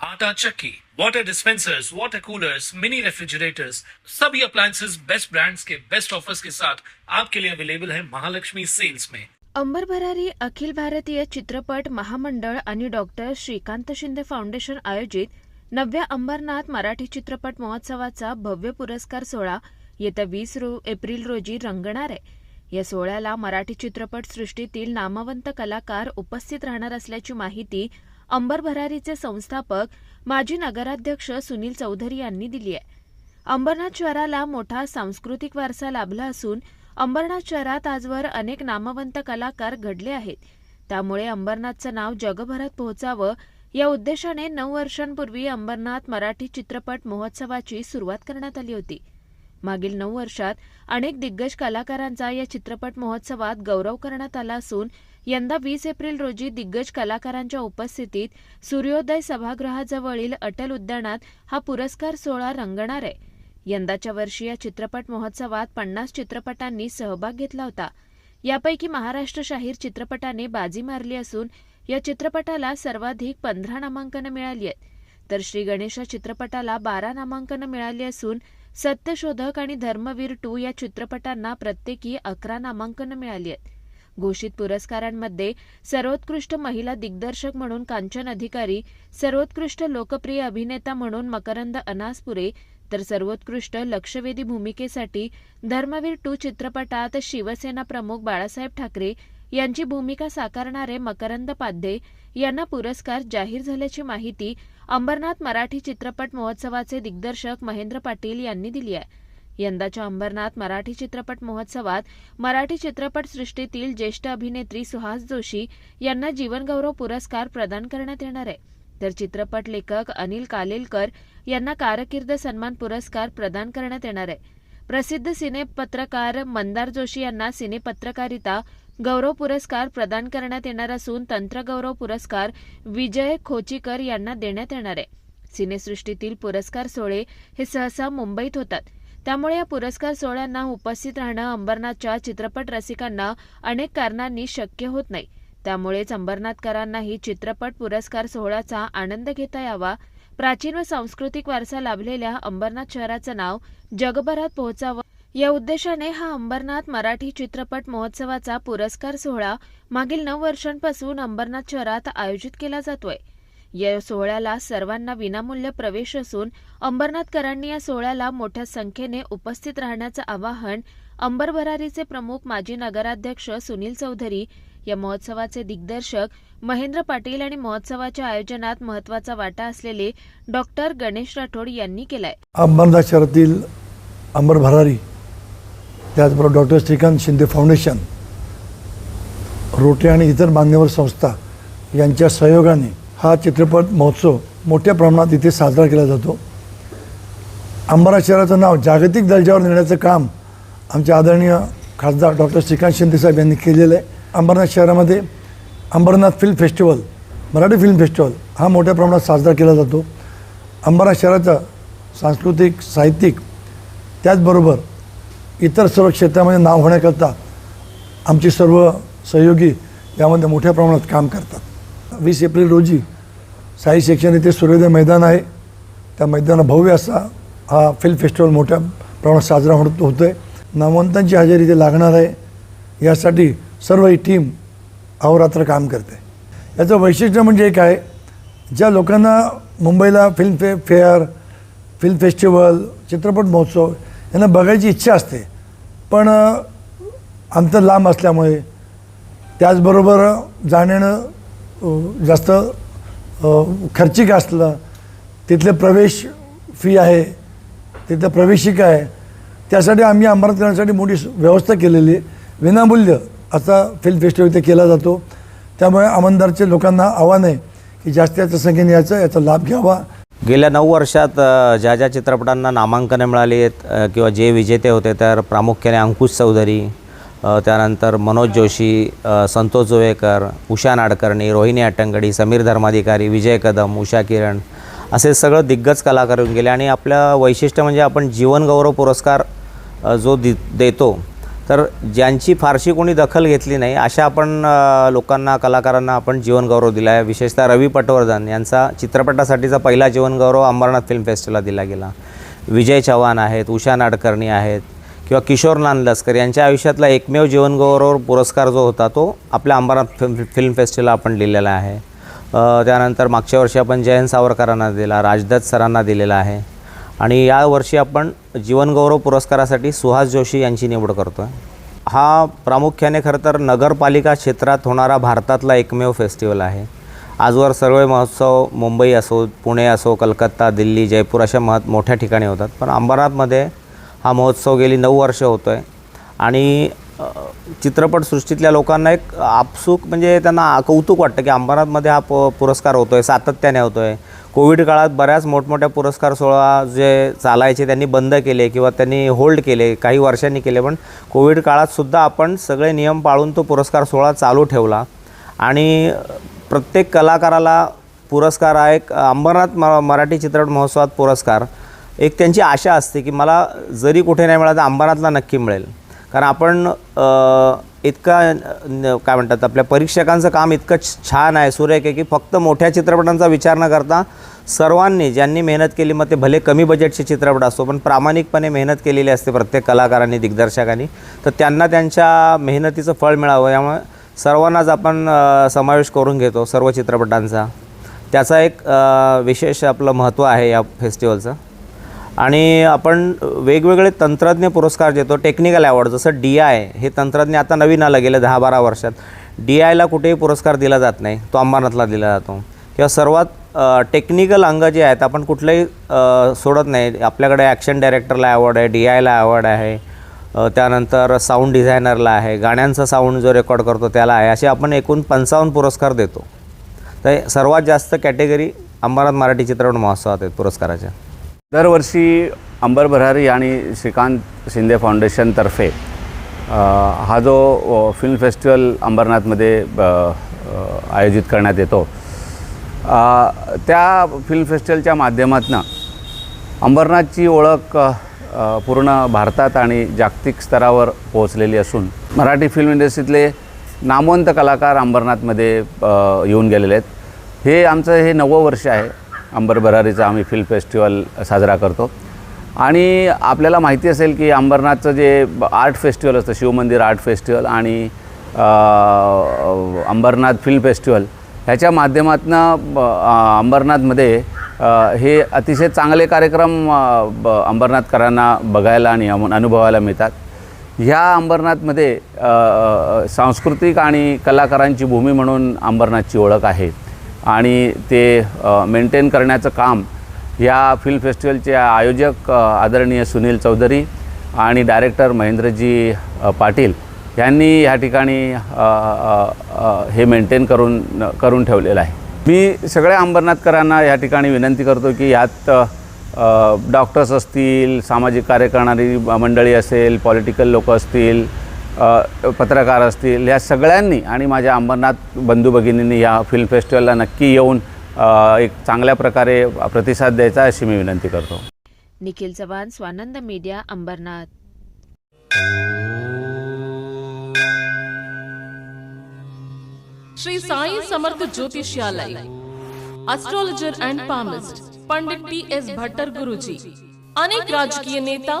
आटा चक्की, water dispensers water coolers mini refrigerators सभी appliances best brands के बेस्ट ऑफर्स के साथ आपके लिए अवेलेबल है महालक्ष्मी सेल्स में। अंबर भरारी अखिल भारतीय चित्रपट महामंडळ आणि डॉक्टर श्रीकांत शिंदे फाउंडेशन आयोजित नवव्या अंबरनाथ मराठी चित्रपट महोत्सवाचा भव्य पुरस्कार सोहळा येत्या वीस रो एप्रिल रोजी रंगणार आहे. या सोहळ्याला मराठी चित्रपट सृष्टीतील नामवंत कलाकार उपस्थित राहणार असल्याची माहिती अंबर भरारीचे संस्थापक माजी नगराध्यक्ष सुनील चौधरी यांनी दिली आहे. अंबरनाथ शहराला मोठा सांस्कृतिक वारसा लाभला असून अंबरनाथ शहरात आजवर अनेक नामवंत कलाकार घडले आहेत. त्यामुळे अंबरनाथचं नाव जगभरात पोहोचावं या उद्देशाने नऊ वर्षांपूर्वी अंबरनाथ मराठी चित्रपट महोत्सवाची सुरुवात करण्यात आली होती. मागील नऊ वर्षात अनेक दिग्गज कलाकारांचा या चित्रपट महोत्सवात गौरव करण्यात आला असून यंदा वीस एप्रिल रोजी दिग्गज कलाकारांच्या उपस्थितीत सूर्योदय सभागृहाजवळील अटल उद्यानात हा पुरस्कार सोहळा रंगणार आहे. यंदाच्या वर्षी या चित्रपट महोत्सवात पन्नास चित्रपटांनी सहभाग घेतला होता. यापैकी महाराष्ट्र शाहीर चित्रपटाने बाजी मारली असून या चित्रपटाला सर्वाधिक पंधरा नामांकनं मिळाली आहेत. तर श्री गणेशा चित्रपटाला बारा नामांकनं मिळाली असून सत्यशोधक आणि धर्मवीर टू या चित्रपटांना प्रत्येकी अकरा नामांकनं मिळाली आहेत. घोषित पुरस्कारांमध्ये सर्वोत्कृष्ट महिला दिग्दर्शक म्हणून कांचन अधिकारी सर्वोत्कृष्ट लोकप्रिय अभिनेता म्हणून मकरंद अनासपुरे तर सर्वोत्कृष्ट लक्षवेधी भूमिकेसाठी धर्मवीर टू चित्रपटात शिवसेना प्रमुख बाळासाहेब ठाकरे यांची भूमिका साकारणारे मकरंद पाध्ये यांना पुरस्कार जाहीर झाल्याची माहिती अंबरनाथ मराठी चित्रपट महोत्सवाचे दिग्दर्शक महेंद्र पाटील यांनी दिली आहे. यंदाच्या अंबरनाथ मराठी चित्रपट महोत्सवात मराठी चित्रपट सृष्टीतील ज्येष्ठ अभिनेत्री सुहास जोशी यांना जीवनगौरव पुरस्कार प्रदान करण्यात येणार आहे. तर चित्रपट लेखक अनिल कालेलकर यांना कारकीर्द सन्मान पुरस्कार प्रदान करण्यात येणार आहे. प्रसिद्ध सिनेपत्रकार मंदार जोशी यांना सिनेपत्रकारिता गौरव पुरस्कार प्रदान करण्यात येणार असून तंत्रगौरव पुरस्कार विजय खोचीकर यांना देण्यात येणार आहे. सिनेसृष्टीतील पुरस्कार सोहळे हे सहसा मुंबईत होतात. त्यामुळे या पुरस्कार सोहळ्यांना उपस्थित राहणं अंबरनाथच्या चित्रपट रसिकांना अनेक कारणांनी शक्य होत नाही. त्यामुळेच अंबरनाथकरांनाही चित्रपट पुरस्कार सोहळ्याचा आनंद घेता यावा. प्राचीन व सांस्कृतिक वारसा लाभलेल्या अंबरनाथ शहराचं नाव जगभरात पोहोचावं. या उद्देशाने हा अंबरनाथ मराठी चित्रपट महोत्सवाचा पुरस्कार सोहळा मागील नऊ वर्षांपासून अंबरनाथ शहरात आयोजित केला जातोय. या सोहळ्याला सर्वांना विनामूल्य प्रवेश असून अंबरनाथकरांनी या सोहळ्याला मोठ्या संख्येने उपस्थित राहण्याचं आवाहन अंबर भरारीचे प्रमुख माजी नगराध्यक्ष सुनील चौधरी या महोत्सवाचे दिग्दर्शक महेंद्र पाटील आणि महोत्सवाच्या आयोजनात महत्त्वाचा वाटा असलेले डॉक्टर गणेश राठोड यांनी केलाय. अंबरनाथ शहरातील अंबर भरारी त्याचबरोबर डॉक्टर श्रीकांत शिंदे फाउंडेशन रोटे आणि इतर मान्यवर संस्था यांच्या सहयोगाने हा चित्रपट महोत्सव मोठ्या प्रमाणात इथे साजरा केला जातो. अंबारा शहराचं नाव जागतिक दर्जावर नेण्याचं काम आमचे आदरणीय खासदार डॉक्टर श्रीकांत शिंदेसाहेब यांनी केलेलं आहे. अंबरनाथ शहरामध्ये Ambarnath film festival Marathi film festival हा मोठ्या प्रमाणात साजरा केला जातो. अंबरनाथ शहराचा सांस्कृतिक साहित्यिक त्याचबरोबर इतर सर्व क्षेत्रामध्ये नाव होण्याकरता आमचे सर्व सहयोगी यामध्ये मोठ्या प्रमाणात काम करतात. वीस एप्रिल रोजी साई सेक्शन येथे सूर्योदय मैदान आहे. त्या मैदानात भव्य असा हा फिल्म फेस्टिवल मोठ्या प्रमाणात साजरा होत होतो आहे नामवंतांची हजेरी इथे लागणार आहे. यासाठी सर्व ही टीम अहोरात्र काम करते. याचं वैशिष्ट्य म्हणजे एक आहे ज्या लोकांना मुंबईला फिल्म फे फेअर फिल्म फेस्टिवल चित्रपट महोत्सव यांना बघायची इच्छा असते पण अंतर लांब असल्यामुळे त्याचबरोबर जाण्यानं जास्त खर्चिक असलं तिथले प्रवेश फी आहे तिथं प्रवेशिका आहे त्यासाठी आम्ही अंबरनाथ करण्यासाठी मोठी व्यवस्था केलेली आहे. विनामूल्य असा फिल्म फेस्टिवल इथे केला जातो. त्यामुळे आमदारचे लोकांना आव्हान आहे की जास्तीत जास्त संख्येने याचं याचा लाभ घ्यावा. गेल्या नऊ वर्षात ज्या ज्या चित्रपटांना नामांकने मिळाली आहेत किंवा जे विजेते होते तर प्रामुख्याने अंकुश चौधरी त्यानंतर मनोज जोशी संतोष जोवेकर उषा नाडकर्णी रोहिणी अट्टंगडी समीर धर्माधिकारी विजय कदम उषा किरण असे सगळं दिग्गज कलाकार होऊन गेले. आणि आपलं वैशिष्ट्य म्हणजे आपण जीवनगौरव पुरस्कार जो दि देतो तर ज्यांची फारशी कोणी दखल घेतली नाही अशा आपण लोकांना कलाकारांना आपण जीवनगौरव दिला आहे. विशेषतः रवी पटवर्धन यांचा चित्रपटासाठीचा पहिला जीवनगौरव अंबरनाथ फिल्म फेस्टिवलला दिला गेला. विजय चव्हाण आहेत उषा नाडकर्णी आहेत किंवा किशोर नानलस्कर यांच्या आयुष्यातला एकमेव जीवनगौरव पुरस्कार जो होता तो आपल्या अंबरनाथ फिल्म फिल्म फेस्टिवलला आपण दिलेला आहे. त्यानंतर मागच्या वर्षी आपण जयंत सावरकरांना दिला राजदत्त सरांना दिलेला आहे. आणि यावर्षी आपण जीवनगौरव पुरस्कारासाठी सुहास जोशी यांची निवड करतो आहे हा प्रामुख्याने खरं तर नगरपालिका क्षेत्रात होणारा भारतातला एकमेव फेस्टिवल आहे. आजवर सर्व महोत्सव मुंबई असो पुणे असो कलकत्ता दिल्ली जयपूर अशा मह मोठ्या ठिकाणी होतात. पण अंबरनाथमध्ये हा महोत्सव गेली नऊ वर्ष होतो आहे आणि चित्रपटसृष्टीतल्या लोकांना एक आपसूक म्हणजे त्यांना कौतुक वाटतं की अंबरनाथमध्ये हा प पुरस्कार होतो आहे सातत्याने होतो आहे कोविड काळात बऱ्याच मोठमोठ्या पुरस्कार सोहळा जे चालायचे त्यांनी बंद केले किंवा त्यांनी होल्ड केले काही वर्षांनी केले पण कोविड काळातसुद्धा आपण सगळे नियम पाळून तो पुरस्कार सोहळा चालू ठेवला. आणि प्रत्येक कलाकाराला पुरस्कार हा एक अंबरनाथ म मराठी चित्रपट महोत्सवात पुरस्कार. एक त्यांची आशा असते की मला जरी कुठे नाही मिळालं तर अंबरनाथला नक्की मिळेल. कारण आपण इतका काय म्हणतात आपल्या परीक्षकांचं काम इतकं छान आहे सुरेख आहे की फक्त मोठ्या चित्रपटांचा विचार न करता सर्वांनी ज्यांनी मेहनत केली मग ते भले कमी बजेटचे चित्रपट असतो पण प्रामाणिकपणे मेहनत केलेली असते प्रत्येक कलाकारांनी दिग्दर्शकांनी तर त्यांना त्यांच्या मेहनतीचं फळ मिळावं. यामुळे सर्वांनाच आपण समावेश करून घेतो सर्व चित्रपटांचा. त्याचा एक विशेष आपलं महत्त्व आहे या फेस्टिवलचं आणि आपण वेगवेगळे तंत्रज्ञ पुरस्कार देतो टेक्निकल अवॉर्ड जसं डी आय हे तंत्रज्ञ आता नवीन आलं गेलं दहा बारा वर्षात डी आयला कुठेही पुरस्कार दिला जात नाही तो अंबरनाथला दिला जातो. किंवा सर्वात टेक्निकल अंग जे आहेत आपण कुठलंही सोडत नाही. आपल्याकडे ॲक्शन डायरेक्टरला अवॉर्ड आहे डी आयला अवॉर्ड आहे त्यानंतर साऊंड डिझायनरला आहे गाण्यांचा साऊंड जो रेकॉर्ड करतो त्याला आहे असे आपण एकूण पंचावन्न पुरस्कार देतो. तर सर्वात जास्त कॅटेगरी अंबरनाथ मराठी चित्रपट महोत्सवात आहेत पुरस्काराच्या दरवर्षी अंबर भरारी आणि श्रीकांत शिंदे फाउंडेशनतर्फे हा जो फिल्म फेस्टिवल अंबरनाथमध्ये आयोजित करण्यात येतो त्या फिल्म फेस्टिवलच्या माध्यमातून अंबरनाथची ओळख पूर्ण भारतात आणि जागतिक स्तरावर पोहोचलेली असून मराठी फिल्म इंडस्ट्रीतले नामवंत कलाकार अंबरनाथमध्ये येऊन गेलेले आहेत. हे आमचं हे नवं वर्ष आहे. अंबर भरारीचं आम्ही फिल्म फेस्टिवल साजरा करतो. आणि आपल्याला माहिती असेल की अंबरनाथचं जे आर्ट फेस्टिवल असतं शिवमंदिर आर्ट फेस्टिवल आणि अंबरनाथ फिल्म फेस्टिवल ह्याच्या माध्यमातून अंबरनाथमध्ये हे अतिशय चांगले कार्यक्रम ब- अंबरनाथकरांना बघायला आणि अम- अनुभवायला मिळतात. ह्या अंबरनाथमध्ये सांस्कृतिक आणि कलाकारांची भूमी म्हणून अंबरनाथची ओळख आहे. आणि ते मेंटेन करण्याचं काम या फिल्म फेस्टिवलचे आयोजक आदरणीय सुनील चौधरी आणि डायरेक्टर महेंद्रजी पाटील यांनी ह्या ठिकाणी हे मेंटेन करून करून ठेवलेलं आहे. मी सगळ्या अंबरनाथकरांना या ठिकाणी विनंती करतो की यात डॉक्टर्स असतील सामाजिक कार्य करणारी मंडळी असेल पॉलिटिकल लोक असतील पत्रकार असतील या सगळ्यांनी आणि माझ्या अंबरनाथ बंधू भगिनींनी या फिल्म फेस्टिवलला नक्की येऊन एक चांगल्या प्रकारे प्रतिसाद द्यायचा अशी मी विनंती करतो. Nikhil Chavan Swanand media Ambarnath. Shri Sai Samarth Jyotishalaya. Astrologer and palmist Pandit T S Bhattar Guruji अनेक राजकीय नेता